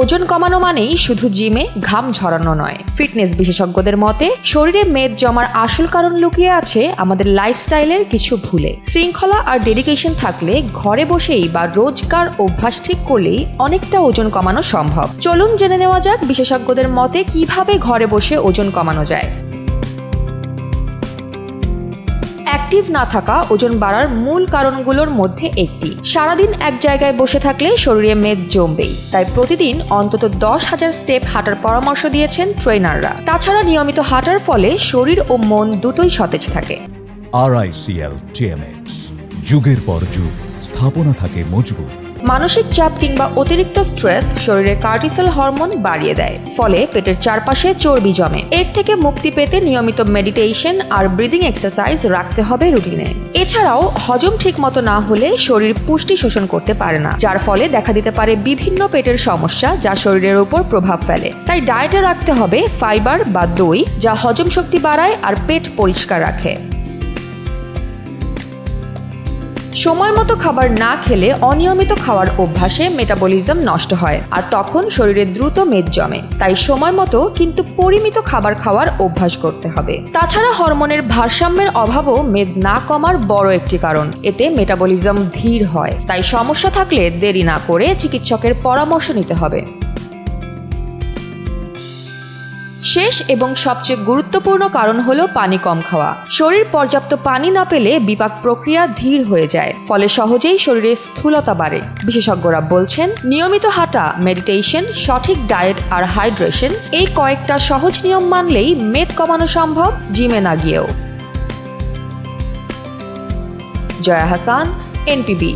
ওজন কমানো মানেই শুধু জিমে ঘাম ঝরানো নয়। ফিটনেস বিশেষজ্ঞদের মতে, শরীরে মেদ জমার আসল কারণ লুকিয়ে আছে আমাদের লাইফস্টাইলের কিছু ভুলে। শৃঙ্খলা আর ডেডিকেশন থাকলে ঘরে বসেই বা রোজকার অভ্যাস ঠিক করলেই অনেকটা ওজন কমানো সম্ভব। চলুন জেনে নেওয়া যাক বিশেষজ্ঞদের মতে কীভাবে ঘরে বসে ওজন কমানো যায়। অ্যাক্টিভ না থাকা ওজন বাড়ার মূল কারণগুলোর মধ্যে একটি। সারাদিন এক জায়গায় বসে থাকলে শরীরে মেদ জমবেই। তাই প্রতিদিন অন্তত দশ হাজার স্টেপ হাঁটার পরামর্শ দিয়েছেন ট্রেনাররা তাছাড়া নিয়মিত হাঁটার ফলে শরীর ও মন দুটোই সতেজ থাকে। টিএমএক্স যুগের পর যুগ, স্থাপনা থাকে মজবুত। মানসিক চাপ কিংবা অতিরিক্ত স্ট্রেস শরীরে কার্টিসল হরমোন বাড়িয়ে দেয়, ফলে পেটের চারপাশে চর্বি জমে। এর থেকে মুক্তি পেতে নিয়মিত মেডিটেশন আর ব্রিদিং এক্সারসাইজ রাখতে হবে রুটিনে এছাড়াও হজম ঠিকমতো না হলে শরীর পুষ্টি শোষণ করতে পারে না, যার ফলে দেখা দিতে পারে বিভিন্ন পেটের সমস্যা যা শরীরের উপর প্রভাব ফেলে। তাই ডায়েটে রাখতে হবে ফাইবার বা দই, যা হজম শক্তি বাড়ায় আর পেট পরিষ্কার রাখে। সময় মতো খাবার না খেলে অনিয়মিত খাওয়ার অভ্যাসে মেটাবলিজম নষ্ট হয়, আর তখন শরীরে দ্রুত মেদ জমে। তাই সময় মতো কিন্তু পরিমিত খাবার খাওয়ার অভ্যাস করতে হবে। তাছাড়া হরমোনের ভারসাম্যের অভাবও মেদ না কমার বড় একটি কারণ। এতে মেটাবলিজম ধীর হয়। তাই সমস্যা থাকলে দেরি না করে চিকিৎসকের পরামর্শ নিতে হবে। শেষ এবং সবচেয়ে গুরুত্বপূর্ণ কারণ হলো পানি কম খাওয়া। শরীর পর্যাপ্ত পানি না পেলে বিপাক প্রক্রিয়া ধীর হয়ে যায়, ফলে সহজেই শরীরে স্থূলতা বাড়ে। বিশেষজ্ঞরা বলছেন, নিয়মিত হাঁটা মেডিটেশন সঠিক ডায়েট আর হাইড্রেশন এই কয়েকটা সহজ নিয়ম মানলেই মেদ কমানো সম্ভব জিমে না গিয়েও। জয়া হাসান এনপিবি